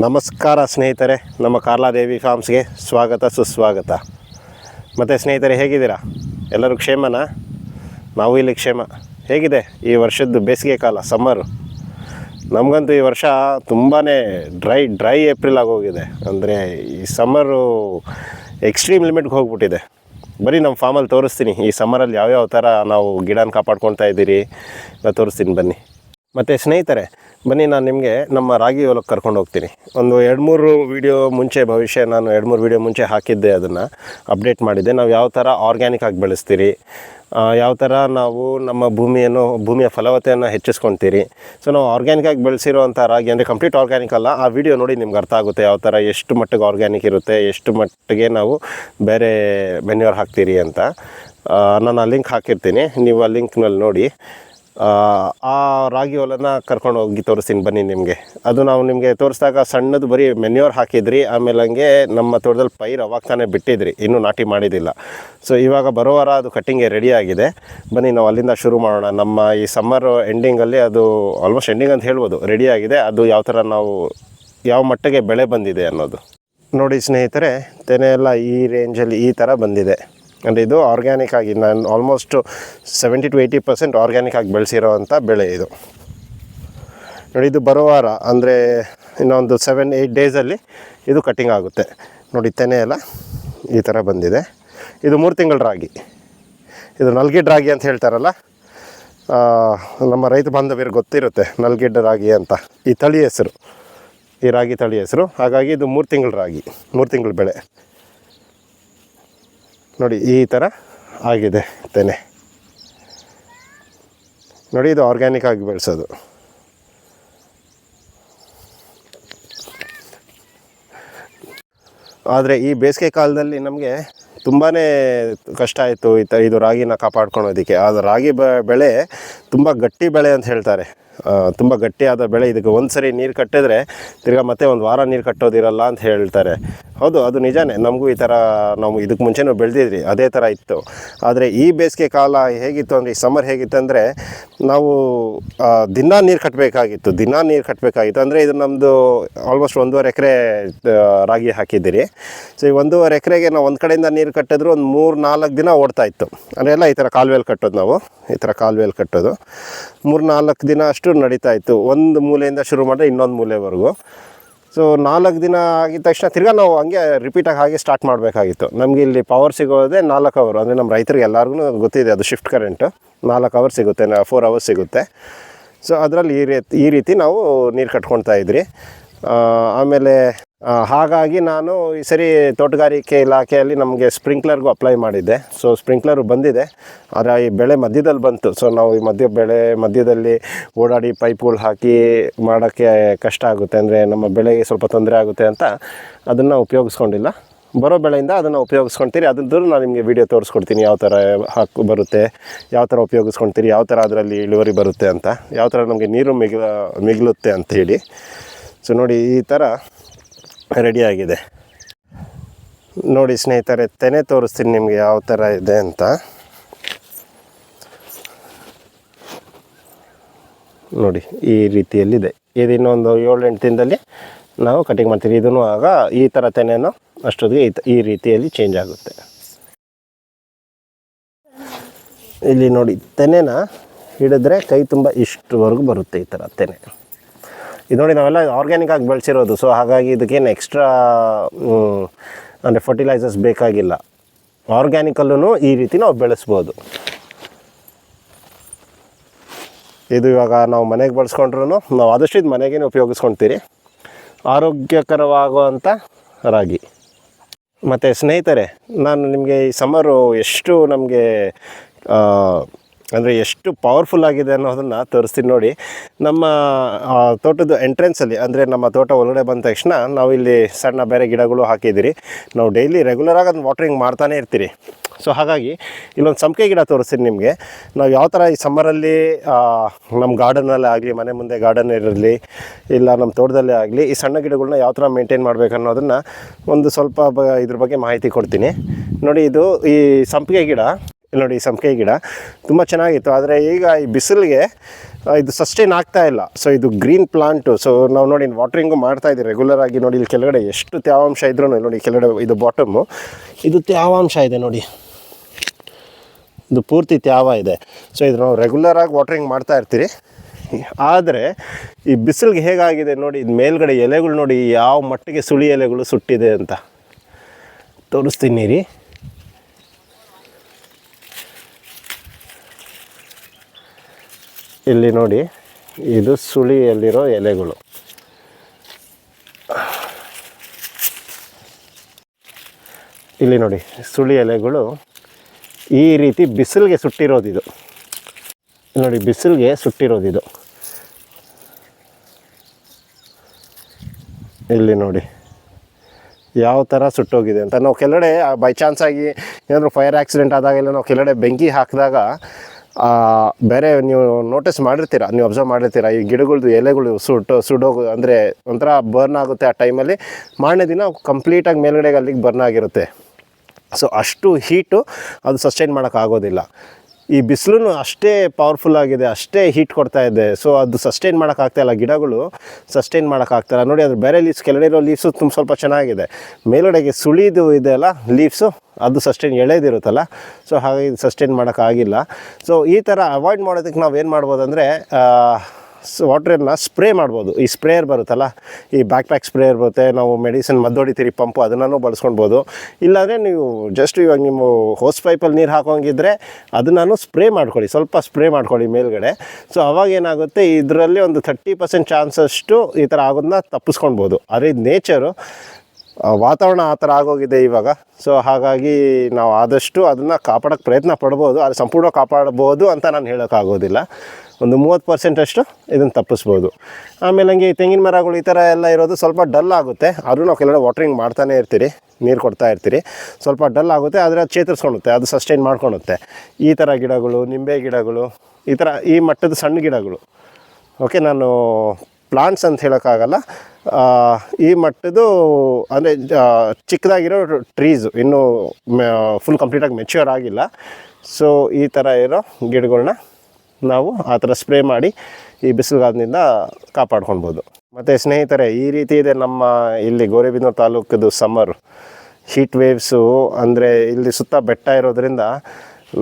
ನಮಸ್ಕಾರ ಸ್ನೇಹಿತರೆ, ನಮ್ಮ ಕಾರ್ಲಾದೇವಿ ಫಾರ್ಮ್ಸ್ಗೆ ಸ್ವಾಗತ, ಸುಸ್ವಾಗತ. ಮತ್ತು ಸ್ನೇಹಿತರೆ, ಹೇಗಿದ್ದೀರಾ? ಎಲ್ಲರೂ ಕ್ಷೇಮನಾ? ನಾವು ಇಲ್ಲಿ ಕ್ಷೇಮ. ಹೇಗಿದೆ ಈ ವರ್ಷದ್ದು ಬೇಸಿಗೆ ಕಾಲ ಸಮ್ಮರು ನಮಗಂತೂ ಈ ವರ್ಷ ತುಂಬಾ ಡ್ರೈ ಡ್ರೈ ಏಪ್ರಿಲ್ ಆಗೋಗಿದೆ. ಅಂದರೆ ಈ ಸಮ್ಮರು ಎಕ್ಸ್ಟ್ರೀಮ್ ಲಿಮಿಟ್ಗೆ ಹೋಗ್ಬಿಟ್ಟಿದೆ. ಬರೀ ನಮ್ಮ ಫಾರ್ಮಲ್ಲಿ ತೋರಿಸ್ತೀನಿ, ಈ ಸಮ್ಮರಲ್ಲಿ ಯಾವ್ಯಾವ ಥರ ನಾವು ಗಿಡನ ಕಾಪಾಡ್ಕೊತಾ ಇದ್ದೀರಿ. ನಾನು ತೋರಿಸ್ತೀನಿ ಬನ್ನಿ. ಮತ್ತು ಸ್ನೇಹಿತರೆ, ಬನ್ನಿ ನಾನು ನಿಮಗೆ ನಮ್ಮ ರಾಗಿ ಹೊಲಕ್ಕೆ ಕರ್ಕೊಂಡು ಹೋಗ್ತೀನಿ. ಒಂದು ಎರಡು ಮೂರು ವೀಡಿಯೋ ಮುಂಚೆ, ಭವಿಷ್ಯ ನಾನು ಎರಡು ಮೂರು ವೀಡಿಯೋ ಮುಂಚೆ ಹಾಕಿದ್ದೆ ಅದನ್ನು ಅಪ್ಡೇಟ್ ಮಾಡಿದ್ದೆ. ನಾವು ಯಾವ ಥರ ಆರ್ಗ್ಯಾನಿಕ್ ಆಗಿ ಬೆಳೆಸ್ತೀರಿ ಯಾವ ಥರ ನಾವು ನಮ್ಮ ಭೂಮಿಯನ್ನು, ಭೂಮಿಯ ಫಲವತೆಯನ್ನು ಹೆಚ್ಚಿಸ್ಕೊತೀರಿ. ಸೊ ನಾವು ಆರ್ಗ್ಯಾನಿಕ್ ಆಗಿ ಬೆಳೆಸಿರುವಂಥ ರಾಗಿ ಅಂದರೆ ಕಂಪ್ಲೀಟ್ ಆರ್ಗ್ಯಾನಿಕ್ ಅಲ್ಲ. ಆ ವಿಡಿಯೋ ನೋಡಿ ನಿಮ್ಗೆ ಅರ್ಥ ಆಗುತ್ತೆ ಯಾವ ಥರ ಎಷ್ಟು ಮಟ್ಟಿಗೆ ಆರ್ಗ್ಯಾನಿಕ್ ಇರುತ್ತೆ, ಎಷ್ಟು ಮಟ್ಟಿಗೆ ನಾವು ಬೇರೆ ಮೆನ್ಯೂರ್ ಹಾಕ್ತೀರಿ ಅಂತ. ನಾನು ಆ ಲಿಂಕ್ ಹಾಕಿರ್ತೀನಿ. ನೀವು ಆ ಲಿಂಕ್ನಲ್ಲಿ ನೋಡಿ. ಆ, ರಾಗಿ ಹೊಲನ ಕರ್ಕೊಂಡು ಹೋಗಿ ತೋರಿಸ್ತೀನಿ ಬನ್ನಿ ನಿಮಗೆ. ಅದು ನಾವು ನಿಮಗೆ ತೋರಿಸಿದಾಗ ಸಣ್ಣದು ಬರೀ ಮೆನ್ಯೂರ್ ಹಾಕಿದ್ರಿ ಆಮೇಲೆ ಹಂಗೆ ನಮ್ಮ ತೋಟದಲ್ಲಿ ಪೈರು ಅವಾಗ ತಾನೇ ಬಿಟ್ಟಿದ್ರಿ ಇನ್ನೂ ನಾಟಿ ಮಾಡಿದ್ದಿಲ್ಲ. ಸೊ ಇವಾಗ ಬರೋ ವಾರ ಅದು ರೆಡಿ ಆಗಿದೆ. ಬನ್ನಿ ನಾವು ಅಲ್ಲಿಂದ ಶುರು ಮಾಡೋಣ. ನಮ್ಮ ಈ ಸಮ್ಮರ್ ಎಂಡಿಂಗಲ್ಲಿ ಅದು ಆಲ್ಮೋಸ್ಟ್ ಎಂಡಿಂಗ್ ಅಂತ ಹೇಳ್ಬೋದು. ರೆಡಿ ಆಗಿದೆ. ಅದು ಯಾವ ಥರ ನಾವು ಯಾವ ಮಟ್ಟಿಗೆ ಬೆಳೆ ಬಂದಿದೆ ಅನ್ನೋದು. ನೋಡಿ ಸ್ನೇಹಿತರೆ ತೆನೆ ಎಲ್ಲ ಈ ರೇಂಜಲ್ಲಿ ಈ ಥರ ಬಂದಿದೆ. ಅಂದರೆ ಇದು ಆರ್ಗ್ಯಾನಿಕ್ ಆಗಿ ನಾನು almost seventy to eighty percent organic ಆಗಿ ಬೆಳೆಸಿರೋವಂಥ ಬೆಳೆ ಇದು. ನೋಡಿ ಇದು ಬರೋ ವಾರ, ಅಂದರೆ ಇನ್ನೊಂದು ಸೆವೆನ್ ಏಯ್ಟ್ ಡೇಸಲ್ಲಿ ಇದು ಕಟ್ಟಿಂಗ್ ಆಗುತ್ತೆ. ನೋಡಿ ತೆನೆ ಎಲ್ಲ ಈ ಥರ ಬಂದಿದೆ. ಇದು ಮೂರು ತಿಂಗಳ ರಾಗಿ. ಇದು ನಲ್ಗಿಡ್ ರಾಗಿ ಅಂತ ಹೇಳ್ತಾರಲ್ಲ ನಮ್ಮ ರೈತ ಬಾಂಧವ್ಯರು ಗೊತ್ತಿರುತ್ತೆ ನಲ್ಗಿಡ್ಡ ರಾಗಿ ಅಂತ, ಈ ತಳಿ ಹೆಸರು, ಈ ರಾಗಿ ತಳಿ ಹೆಸರು. ಹಾಗಾಗಿ ಇದು ಮೂರು ತಿಂಗಳ ರಾಗಿ, ಮೂರು ತಿಂಗಳ ಬೆಳೆ. ನೋಡಿ, ಈ ಥರ ಆಗಿದೆ ತೆನೆ. ನೋಡಿ, ಇದು ಆರ್ಗ್ಯಾನಿಕ್ ಆಗಿ ಬೆಳೆಸೋದು. ಆದರೆ ಈ ಬೇಸಿಗೆ ಕಾಲದಲ್ಲಿ ನಮಗೆ ತುಂಬಾ ಕಷ್ಟ ಆಯಿತು ಈ ತ, ಇದು ರಾಗಿನ ಕಾಪಾಡ್ಕೊಳೋದಕ್ಕೆ. ಅದು ರಾಗಿ ಬ, ಬೆಳೆ ತುಂಬ ಗಟ್ಟಿ ಬೆಳೆ ಅಂತ ಹೇಳ್ತಾರೆ. ತುಂಬ ಗಟ್ಟಿಯಾದ ಬೆಳೆ. ಇದಕ್ಕೆ ಒಂದು ಸರಿ ನೀರು ಕಟ್ಟಿದ್ರೆ ತಿರ್ಗಾ ಮತ್ತೆ ಒಂದು ವಾರ ನೀರು ಕಟ್ಟೋದಿರಲ್ಲ ಅಂತ ಹೇಳ್ತಾರೆ. ಹೌದು, ಅದು ನಿಜಾನೇ. ನಮಗೂ ಈ ಥರ ನಾವು ಇದಕ್ಕೆ ಮುಂಚೆನೂ ಬೆಳೆದಿದ್ರಿ, ಅದೇ ಥರ ಇತ್ತು. ಆದರೆ ಈ ಬೇಸಿಗೆ ಕಾಲ ಹೇಗಿತ್ತು ಅಂದರೆ, ಈ ಸಮ್ಮರ್ ಹೇಗಿತ್ತು ಅಂದರೆ, ನಾವು ದಿನಾ ನೀರು ಕಟ್ಟಬೇಕಾಗಿತ್ತು ದಿನಾ ನೀರು ಕಟ್ಟಬೇಕಾಗಿತ್ತು ಅಂದರೆ ಇದು ನಮ್ಮದು ಆಲ್ಮೋಸ್ಟ್ ಒಂದೂವರೆ ಎಕರೆ ರಾಗಿ ಹಾಕಿದ್ದೀರಿ. ಸೊ ಈ ಒಂದೂವರೆ ಎಕರೆಗೆ ನಾವು ಒಂದು ಕಡೆಯಿಂದ ನೀರು ಕಟ್ಟಿದ್ರು ಒಂದು ಮೂರು ನಾಲ್ಕು ದಿನ ಓಡ್ತಾ ಇತ್ತು. ಅಂದರೆ ಎಲ್ಲ ಈ ಥರ ಕಾಲುವೆಯಲ್ಲಿ ಕಟ್ಟೋದು ನಾವು, ಈ ಥರ ಕಾಲುವೆಯಲ್ಲಿ ಕಟ್ಟೋದು. ಮೂರು ನಾಲ್ಕು ದಿನ ಅಷ್ಟು ನಡೀತಾ ಇತ್ತು. ಒಂದು ಮೂಲೆಯಿಂದ ಶುರು ಮಾಡಿದ್ರೆ ಇನ್ನೊಂದು ಮೂಲೆವರೆಗೂ. ಸೊ ನಾಲ್ಕು ದಿನ ಆಗಿದ ತಕ್ಷಣ ತಿರ್ಗಾ ನಾವು ಹಂಗೆ ರಿಪೀಟಾಗಿ ಹಾಗೆ ಸ್ಟಾರ್ಟ್ ಮಾಡಬೇಕಾಗಿತ್ತು. ನಮಗೆ ಇಲ್ಲಿ ಪವರ್ ಸಿಗೋದೇ ನಾಲ್ಕು ಅವರ್ ಅಂದರೆ ನಮ್ಮ ರೈತರಿಗೆ ಎಲ್ಲರಿಗೂ ಗೊತ್ತಿದೆ ಅದು ಶಿಫ್ಟ್ ಕರೆಂಟು ನಾಲ್ಕು ಅವರ್ ಸಿಗುತ್ತೆ ಫೋರ್ ಅವರ್ಸ್ ಸಿಗುತ್ತೆ. ಸೊ ಅದರಲ್ಲಿ ಈ ರೀತಿ ಈ ರೀತಿ ನಾವು ನೀರು ಕಟ್ಕೊಳ್ತಾ ಇದ್ರಿ. ಆಮೇಲೆ ಹಾಗಾಗಿ ನಾನು ಈ ಸರಿ ತೋಟಗಾರಿಕೆ ಇಲಾಖೆಯಲ್ಲಿ ನಮಗೆ ಸ್ಪ್ರಿಂಕ್ಲರ್ಗೂ ಅಪ್ಲೈ ಮಾಡಿದ್ದೆ. ಸೊ ಸ್ಪ್ರಿಂಕ್ಲರು ಬಂದಿದೆ. ಆದರೆ ಈ ಬೆಳೆ ಮಧ್ಯದಲ್ಲಿ ಬಂತು. ಸೊ ನಾವು ಈ ಮಧ್ಯ ಬೆಳೆ ಮಧ್ಯದಲ್ಲಿ ಓಡಾಡಿ ಪೈಪ್ಗಳು ಹಾಕಿ ಮಾಡೋಕ್ಕೆ ಕಷ್ಟ ಆಗುತ್ತೆ. ಅಂದರೆ ನಮ್ಮ ಬೆಳೆಗೆ ಸ್ವಲ್ಪ ತೊಂದರೆ ಆಗುತ್ತೆ ಅಂತ ಅದನ್ನು ಉಪಯೋಗಿಸ್ಕೊಂಡಿಲ್ಲ. ಬರೋ ಬೆಳೆಯಿಂದ ಅದನ್ನು ಉಪಯೋಗಿಸ್ಕೊಳ್ತೀರಿ ಅದ್ರದ್ದು ನಾನು ನಿಮಗೆ ವಿಡಿಯೋ ತೋರಿಸ್ಕೊಡ್ತೀನಿ. ಯಾವ ಥರ ಹಾಕು ಬರುತ್ತೆ, ಯಾವ ಥರ ಉಪಯೋಗಿಸ್ಕೊಳ್ತೀರಿ ಯಾವ ಥರ ಅದರಲ್ಲಿ ಇಳುವರಿ ಬರುತ್ತೆ ಅಂತ, ಯಾವ ಥರ ನಮಗೆ ನೀರು ಮಿಗಿಲ ಮಿಗಿಲುತ್ತೆ ಅಂತ ಹೇಳಿ. ಸೊ ನೋಡಿ ಈ ಥರ ರೆಡಿಯಾಗಿದೆ. ನೋಡಿ ಸ್ನೇಹಿತರೆ, ತೆನೆ ತೋರಿಸ್ತೀನಿ ನಿಮಗೆ ಯಾವ ಥರ ಇದೆ ಅಂತ. ನೋಡಿ, ಈ ರೀತಿಯಲ್ಲಿದೆ. ಇದು ಇನ್ನೊಂದು ಏಳು ಎಂಟು ದಿನದಲ್ಲಿ ನಾವು ಕಟಿಂಗ್ ಮಾಡ್ತೀವಿ. ಇದನ್ನು ಆಗ ಈ ಥರ ತೆನೆನೂ ಅಷ್ಟೊತ್ತಿಗೆ ಈ ರೀತಿಯಲ್ಲಿ ಚೇಂಜ್ ಆಗುತ್ತೆ. ಇಲ್ಲಿ ನೋಡಿ, ತೆನೆನ ಹಿಡಿದ್ರೆ ಕೈ ತುಂಬ ಇಷ್ಟುವರೆಗೂ ಬರುತ್ತೆ ಈ ಥರ ತೆನೆ. ಇದು ನೋಡಿ ನಾವೆಲ್ಲ ಆರ್ಗ್ಯಾನಿಕ್ ಆಗಿ ಬೆಳೆಸಿರೋದು. ಸೊ ಹಾಗಾಗಿ ಇದಕ್ಕೇನು ಎಕ್ಸ್ಟ್ರಾ ಅಂದರೆ ಫರ್ಟಿಲೈಸರ್ಸ್ ಬೇಕಾಗಿಲ್ಲ. ಆರ್ಗ್ಯಾನಿಕಲ್ಲೂ ಈ ರೀತಿ ನಾವು ಬೆಳೆಸ್ಬೋದು. ಇದು ಇವಾಗ ನಾವು ಮನೆಗೆ ಬಳಸ್ಕೊಂಡ್ರೂ ನಾವು ಆದಷ್ಟು ಇದು ಮನೆಗೇನೆ ಉಪಯೋಗಿಸ್ಕೊಳ್ತೀರಿ ಆರೋಗ್ಯಕರವಾಗುವಂಥ ರಾಗಿ. ಮತ್ತು ಸ್ನೇಹಿತರೆ, ನಾನು ನಿಮಗೆ ಈ ಸಮ್ಮರು ಎಷ್ಟು ನಮಗೆ ಅಂದರೆ ಎಷ್ಟು ಪವರ್ಫುಲ್ ಆಗಿದೆ ಅನ್ನೋದನ್ನು ತೋರಿಸ್ತೀನಿ ನೋಡಿ. ನಮ್ಮ ತೋಟದ ಎಂಟ್ರೆನ್ಸಲ್ಲಿ ಅಂದರೆ ನಮ್ಮ ತೋಟ ಒಳಗಡೆ ಬಂದ ತಕ್ಷಣ ನಾವು ಇಲ್ಲಿ ಸಣ್ಣ ಬೇರೆ ಗಿಡಗಳು ಹಾಕಿದ್ದೀರಿ. ನಾವು ಡೈಲಿ ರೆಗ್ಯುಲರಾಗಿ ಅದನ್ನು ವಾಟ್ರಿಂಗ್ ಮಾಡ್ತಾನೆ ಇರ್ತೀರಿ. ಸೊ ಹಾಗಾಗಿ ಇಲ್ಲೊಂದು ಸಂಪಿಗೆ ಗಿಡ ತೋರಿಸ್ತೀನಿ ನಿಮಗೆ. ನಾವು ಯಾವ ಥರ ಈ ಸಮ್ಮರಲ್ಲಿ ನಮ್ಮ ಗಾರ್ಡನಲ್ಲಿ ಆಗಲಿ, ಮನೆ ಮುಂದೆ ಗಾರ್ಡನ್ ಇರಲಿ, ಇಲ್ಲ ನಮ್ಮ ತೋಟದಲ್ಲೇ ಆಗಲಿ, ಈ ಸಣ್ಣ ಗಿಡಗಳನ್ನ ಯಾವ ಥರ ಮೇಂಟೈನ್ ಮಾಡಬೇಕು ಅನ್ನೋದನ್ನು ಒಂದು ಸ್ವಲ್ಪ ಬ, ಇದ್ರ ಬಗ್ಗೆ ಮಾಹಿತಿ ಕೊಡ್ತೀನಿ. ನೋಡಿ ಇದು ಈ ಸಂಪಿಗೆ ಗಿಡ. ಇಲ್ಲಿ ನೋಡಿ ಈ ಸಂಪಿಗೆ ಗಿಡ. ತುಂಬ ಚೆನ್ನಾಗಿತ್ತು. ಆದರೆ ಈಗ ಈ ಬಿಸಿಲಿಗೆ ಇದು ಸಸ್ಟೈನ್ ಆಗ್ತಾ ಇಲ್ಲ. ಸೊ ಇದು ಗ್ರೀನ್ ಪ್ಲಾಂಟು ಸೊ ನಾವು ನೋಡಿ ವಾಟ್ರಿಂಗು ಮಾಡ್ತಾ ಇದ್ದೀವಿ ರೆಗ್ಯುಲರ್ ಆಗಿ. ನೋಡಿ ಇಲ್ಲಿ ಕೆಳಗಡೆ ಎಷ್ಟು ತೇವಾಂಶ ಇದ್ರೂ ನೋಡಿ ಕೆಳಗಡೆ ಇದು ಬಾಟಮ್ಮು ಇದು ತೇವಾಂಶ ಇದೆ ನೋಡಿ. ಇದು ಪೂರ್ತಿ ತ್ಯಾವ ಇದೆ. ಸೊ ಇದು ನಾವು ರೆಗ್ಯುಲರ್ ಆಗಿ ವಾಟ್ರಿಂಗ್ ಮಾಡ್ತಾ ಇರ್ತೀರಿ. ಆದರೆ ಈ ಬಿಸಿಲಿಗೆ ಹೇಗಾಗಿದೆ ನೋಡಿ, ಇದು ಮೇಲ್ಗಡೆ ಎಲೆಗಳು ನೋಡಿ ಯಾವ ಮಟ್ಟಿಗೆ ಸುಳಿ ಎಲೆಗಳು ಸುಟ್ಟಿದೆ ಅಂತ ತೋರಿಸ್ತೀನಿ ರೀ. ಇಲ್ಲಿ ನೋಡಿ, ಇದು ಸುಳಿಯಲ್ಲಿರೋ ಎಲೆಗಳು. ಇಲ್ಲಿ ನೋಡಿ, ಸುಳಿ ಎಲೆಗಳು ಈ ರೀತಿ ಬಿಸಿಲಿಗೆ ಸುಟ್ಟಿರೋದಿದು. ನೋಡಿ, ಬಿಸಿಲಿಗೆ ಸುಟ್ಟಿರೋದಿದು. ಇಲ್ಲಿ ನೋಡಿ, ಯಾವ ಥರ ಸುಟ್ಟೋಗಿದೆ ಅಂತ. ನಾವು ಕೆಳಗಡೆ ಬೈ ಚಾನ್ಸ್ ಆಗಿ ಏನಾದರೂ ಫೈರ್ ಆಕ್ಸಿಡೆಂಟ್ ಆದಾಗೆಲ್ಲ ನಾವು ಕೆಳಗಡೆ ಬೆಂಕಿ ಹಾಕಿದಾಗ ಬೇರೆ ನೀವು ನೋಟಿಸ್ ಮಾಡಿರ್ತೀರ? ನೀವು ಅಬ್ಸರ್ವ್ ಮಾಡಿರ್ತೀರ? ಈ ಗಿಡಗಳದ್ದು ಎಲೆಗಳು ಸುಟ್ಟು ಸುಡೋಗು, ಅಂದರೆ ಒಂಥರ ಬರ್ನ್ ಆಗುತ್ತೆ ಆ ಟೈಮಲ್ಲಿ ಮಾರನೇ ದಿನ ಕಂಪ್ಲೀಟಾಗಿ ಮೇಲ್ಗಡೆಗೆ ಅಲ್ಲಿಗೆ ಬರ್ನ್ ಆಗಿರುತ್ತೆ. ಸೊ ಅಷ್ಟು ಹೀಟು ಅದು ಸಸ್ಟೈನ್ ಮಾಡೋಕ್ಕಾಗೋದಿಲ್ಲ ಈ ಬಿಸಿಲು ಅಷ್ಟೇ ಪವರ್ಫುಲ್ ಆಗಿದೆ, ಅಷ್ಟೇ ಹೀಟ್ ಕೊಡ್ತಾ ಇದೆ. ಸೊ ಅದು ಸಸ್ಟೈನ್ ಇಲ್ಲ ಗಿಡಗಳು ಸಸ್ಟೈನ್ ಮಾಡೋಕ್ಕಾಗ್ತಾಯಿಲ್ಲ ನೋಡಿ ಅದ್ರ ಬೇರೆ ಲೀವ್ಸ್ ಕೆಳಗಡೆ ಇರೋ ಲೀವ್ಸು ತುಂಬ ಸ್ವಲ್ಪ ಚೆನ್ನಾಗಿದೆ. ಮೇಲುಗಡೆಗೆ ಸುಳಿದು ಇದೆ ಅಲ್ಲ ಲೀವ್ಸು ಅದು ಸಸ್ಟೈನ್ ಎಳೆದಿರುತ್ತಲ್ಲ. ಸೊ ಹಾಗಾಗಿ ಸಸ್ಟೈನ್ ಮಾಡೋಕ್ಕಾಗಿಲ್ಲ ಸೊ ಈ ಥರ ಅವಾಯ್ಡ್ ಮಾಡೋದಕ್ಕೆ ನಾವು ಏನು ಮಾಡ್ಬೋದು ಅಂದರೆ ವಾಟ್ರನ್ನ ಸ್ಪ್ರೇ ಮಾಡ್ಬೋದು. ಈ ಸ್ಪ್ರೇಯರ್ ಬರುತ್ತಲ್ಲ, ಈ ಬ್ಯಾಕ್ ಪ್ಯಾಕ್ ಸ್ಪ್ರೇಯರ್ ಬರುತ್ತೆ, ನಾವು ಮೆಡಿಸಿನ್ ಮದ್ದು ಹೊಡಿತೀರಿ ಪಂಪು ಅದನ್ನು ಬಳಸ್ಕೊಳ್ಬೋದು. ಇಲ್ಲಾಂದರೆ ನೀವು ಜಸ್ಟ್ ಇವಾಗ ನಿಮ್ಮ ಹೋಸ್ ಪೈಪಲ್ಲಿ ನೀರು ಹಾಕೋಂಗಿದ್ರೆ ಅದನ್ನು ಸ್ಪ್ರೇ ಮಾಡ್ಕೊಳ್ಳಿ, ಸ್ವಲ್ಪ ಸ್ಪ್ರೇ ಮಾಡ್ಕೊಳ್ಳಿ ಮೇಲ್ಗಡೆ. ಸೊ ಅವಾಗ ಏನಾಗುತ್ತೆ, ಇದರಲ್ಲಿ ಒಂದು ಥರ್ಟಿ ಪರ್ಸೆಂಟ್ ಚಾನ್ಸಷ್ಟು ಈ ಥರ ಆಗೋದನ್ನ ತಪ್ಪಿಸ್ಕೊಳ್ಬೋದು. ಆದರೆ ಇದು ನೇಚರು ವಾತಾವರಣ ಆ ಥರ ಆಗೋಗಿದೆ ಇವಾಗ. ಸೊ ಹಾಗಾಗಿ ನಾವು ಆದಷ್ಟು ಅದನ್ನು ಕಾಪಾಡೋಕ್ಕೆ ಪ್ರಯತ್ನ ಪಡ್ಬೋದು. ಅದು ಸಂಪೂರ್ಣ ಕಾಪಾಡ್ಬೋದು ಅಂತ ನಾನು ಹೇಳೋಕ್ಕಾಗೋದಿಲ್ಲ. ಒಂದು ಮೂವತ್ತು ಪರ್ಸೆಂಟಷ್ಟು ಇದನ್ನು ತಪ್ಪಿಸ್ಬೋದು. ಆಮೇಲೆ ಹಂಗೆ ತೆಂಗಿನ ಮರಗಳು ಈ ಥರ ಎಲ್ಲ ಇರೋದು ಸ್ವಲ್ಪ ಡಲ್ ಆಗುತ್ತೆ. ಆದರೂ ನಾವು ಕೆಲವೆಡೆ ವಾಟ್ರಿಂಗ್ ಮಾಡ್ತಾನೆ ಇರ್ತೀರಿ. ನೀರು ಕೊಡ್ತಾ ಇರ್ತೀರಿ. ಸ್ವಲ್ಪ ಡಲ್ ಆಗುತ್ತೆ, ಆದರೆ ಅದು ಚೇತರಿಸ್ಕೊಳುತ್ತೆ ಅದು ಸಸ್ಟೈನ್ ಮಾಡ್ಕೊಳುತ್ತೆ ಈ ಥರ ಗಿಡಗಳು, ನಿಂಬೆ ಗಿಡಗಳು, ಈ ಥರ ಈ ಮಟ್ಟದ ಸಣ್ಣ ಗಿಡಗಳು. ಓಕೆ ನಾನು ಪ್ಲಾಂಟ್ಸ್ ಅಂತ ಹೇಳೋಕ್ಕಾಗಲ್ಲ. ಈ ಮಟ್ಟದ್ದು, ಅಂದರೆ ಚಿಕ್ಕದಾಗಿರೋ ಟ್ರೀಸು ಇನ್ನೂ ಫುಲ್ ಕಂಪ್ಲೀಟಾಗಿ ಮೆಚ್ಯೂರ್ ಆಗಿಲ್ಲ. ಸೊ ಈ ಥರ ಇರೋ ಗಿಡಗಳನ್ನ ನಾವು ಆ ಥರ ಸ್ಪ್ರೇ ಮಾಡಿ ಈ ಬಿಸಿಲುಗಾಲದಿಂದ ಕಾಪಾಡ್ಕೊಳ್ಬೋದು. ಮತ್ತು ಸ್ನೇಹಿತರೆ, ಈ ರೀತಿ ಇದೆ ನಮ್ಮ ಇಲ್ಲಿ ಗೌರಿಬಿದನೂರು ತಾಲೂಕದು ಸಮ್ಮರು ಹೀಟ್ ವೇವ್ಸು ಅಂದರೆ, ಇಲ್ಲಿ ಸುತ್ತ ಬೆಟ್ಟ ಇರೋದ್ರಿಂದ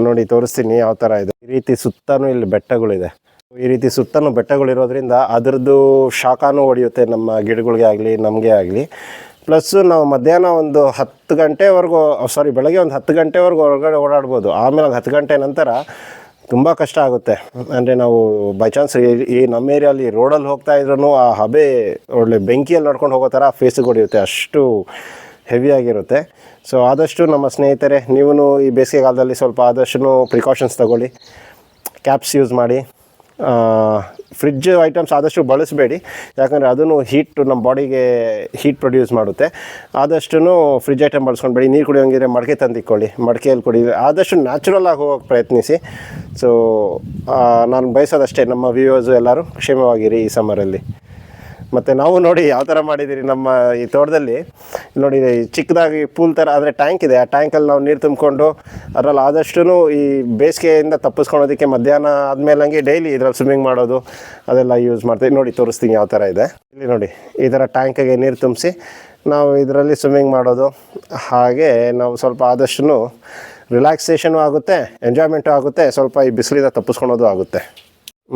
ನೋಡಿ ತೋರಿಸ್ತೀನಿ ಯಾವ ಥರ ಇದೆ. ಈ ರೀತಿ ಸುತ್ತಲೂ ಇಲ್ಲಿ ಬೆಟ್ಟಗಳಿದೆ. ಈ ರೀತಿ ಸುತ್ತಲೂ ಬೆಟ್ಟಗಳಿರೋದ್ರಿಂದ ಅದರದ್ದು ಶಾಖನೂ ಹೊಡೆಯುತ್ತೆ ನಮ್ಮ ಗಿಡಗಳಿಗೆ ಆಗಲಿ, ನಮಗೆ ಆಗಲಿ. ಪ್ಲಸ್ಸು ನಾವು ಮಧ್ಯಾಹ್ನ ಒಂದು ಹತ್ತು ಗಂಟೆವರೆಗೂ ಸಾರಿ ಬೆಳಗ್ಗೆ ಒಂದು ಹತ್ತು ಗಂಟೆವರೆಗೂ ಹೊರಗಡೆ ಓಡಾಡ್ಬೋದು. ಆಮೇಲೆ ಒಂದು ಹತ್ತು ಗಂಟೆ ನಂತರ ತುಂಬ ಕಷ್ಟ ಆಗುತ್ತೆ. ಅಂದರೆ ನಾವು ಬೈ ಚಾನ್ಸ್ ಈ ನಮ್ಮ ಏರಿಯಲ್ಲಿ ರೋಡಲ್ಲಿ ಹೋಗ್ತಾ ಇದ್ರೂ ಆ ಹಬೆ, ಒಳ್ಳೆ ಬೆಂಕಿಯಲ್ಲಿ ನಡ್ಕೊಂಡು ಹೋಗೋ ಥರ ಫೇಸಿಗೆ ಹೊಡೆಯುತ್ತೆ. ಅಷ್ಟು ಹೆವಿಯಾಗಿರುತ್ತೆ ಸೊ ಆದಷ್ಟು ನಮ್ಮ ಸ್ನೇಹಿತರೆ ನೀವು ಈ ಬೇಸಿಗೆಗಾಲದಲ್ಲಿ ಸ್ವಲ್ಪ ಆದಷ್ಟು ಪ್ರಿಕಾಷನ್ಸ್ ತಗೊಳ್ಳಿ. ಕ್ಯಾಪ್ಸ್ ಯೂಸ್ ಮಾಡಿ. ಫ್ರಿಡ್ಜ್ ಐಟಮ್ಸ್ ಆದಷ್ಟು ಬಳಸಬೇಡಿ. ಯಾಕಂದರೆ ಅದನ್ನು ಹೀಟ್ ನಮ್ಮ ಬಾಡಿಗೆ ಹೀಟ್ ಪ್ರೊಡ್ಯೂಸ್ ಮಾಡುತ್ತೆ. ಆದಷ್ಟು ಫ್ರಿಜ್ ಐಟಮ್ ಬಳಸ್ಕೊಂಡ್ಬೇಡಿ. ನೀರು ಕುಡಿಯೋಂಗಿದ್ರೆ ಮಡಕೆ ತಂದಿಕ್ಕೊಳ್ಳಿ ಮಡಕೆಯಲ್ಲಿ ಕುಡಿ, ಆದಷ್ಟು ನ್ಯಾಚುರಲ್ ಆಗಿ ಹೋಗೋಕ್ಕೆ ಪ್ರಯತ್ನಿಸಿ. ಸೊ ನಾನು ಬಯಸೋದಷ್ಟೇ ನಮ್ಮ ವ್ಯೂವರ್ಸು ಎಲ್ಲರೂ ಕ್ಷೇಮವಾಗಿರಿ ಈ ಸಮ್ಮರಲ್ಲಿ ಮತ್ತು ನಾವು ನೋಡಿ ಯಾವ ಥರ ಮಾಡಿದ್ದೀರಿ ನಮ್ಮ ಈ ತೋಟದಲ್ಲಿ. ನೋಡಿ ಚಿಕ್ಕದಾಗಿ ಪೂಲ್ ಥರ ಅಂದರೆ ಟ್ಯಾಂಕ್ ಇದೆ. ಆ ಟ್ಯಾಂಕಲ್ಲಿ ನಾವು ನೀರು ತುಂಬಿಕೊಂಡು ಅದರಲ್ಲಿ ಆದಷ್ಟು ಈ ಬೇಸಿಗೆಯಿಂದ ತಪ್ಪಿಸ್ಕೊಳೋದಕ್ಕೆ ಮಧ್ಯಾಹ್ನ ಆದಮೇಲೆ ಹಂಗೆ ಡೈಲಿ ಇದರಲ್ಲಿ ಸ್ವಿಮ್ಮಿಂಗ್ ಮಾಡೋದು, ಅದೆಲ್ಲ ಯೂಸ್ ಮಾಡ್ತೀವಿ. ನೋಡಿ, ತೋರಿಸ್ತೀನಿ ಯಾವ ಥರ ಇದೆ. ಇಲ್ಲಿ ನೋಡಿ, ಈ ಥರ ಟ್ಯಾಂಕಿಗೆ ನೀರು ತುಂಬಿಸಿ ನಾವು ಇದರಲ್ಲಿ ಸ್ವಿಮ್ಮಿಂಗ್ ಮಾಡೋದು. ಹಾಗೆ ನಾವು ಸ್ವಲ್ಪ ಆದಷ್ಟು ರಿಲ್ಯಾಕ್ಸೇಷನು ಆಗುತ್ತೆ ಎಂಜಾಯ್ಮೆಂಟು ಆಗುತ್ತೆ, ಸ್ವಲ್ಪ ಈ ಬಿಸಿಲಿಂದ ತಪ್ಪಿಸ್ಕೊಳೋದು ಆಗುತ್ತೆ.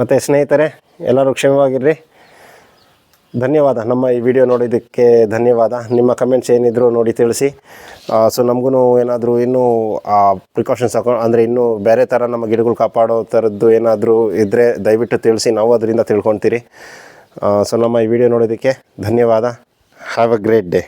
ಮತ್ತು ಸ್ನೇಹಿತರೆ, ಎಲ್ಲರೂ ಕ್ಷೇಮವಾಗಿರ್ರಿ. ಧನ್ಯವಾದ. ನಮ್ಮ ಈ ವಿಡಿಯೋ ನೋಡಿದ್ದಕ್ಕೆ ಧನ್ಯವಾದ. ನಿಮ್ಮ ಕಮೆಂಟ್ಸ್ ಏನಿದ್ರು ನೋಡಿ ತಿಳಿಸಿ. ಸೊ ನಮಗೂ ಏನಾದರೂ ಇನ್ನೂ ಪ್ರಿಕಾಷನ್ಸ್ ಹಾಕೋ, ಅಂದರೆ ಇನ್ನೂ ಬೇರೆ ಥರ ನಮ್ಮ ಗಿಡಗಳು ಕಾಪಾಡೋ ಥರದ್ದು ಏನಾದರೂ ಇದ್ದರೆ ದಯವಿಟ್ಟು ತಿಳಿಸಿ. ನಾವು ಅದರಿಂದ ತಿಳ್ಕೊತೀರಿ. ಸೊ ನಮ್ಮ ಈ ವಿಡಿಯೋ ನೋಡೋದಕ್ಕೆ ಧನ್ಯವಾದ. Have a great day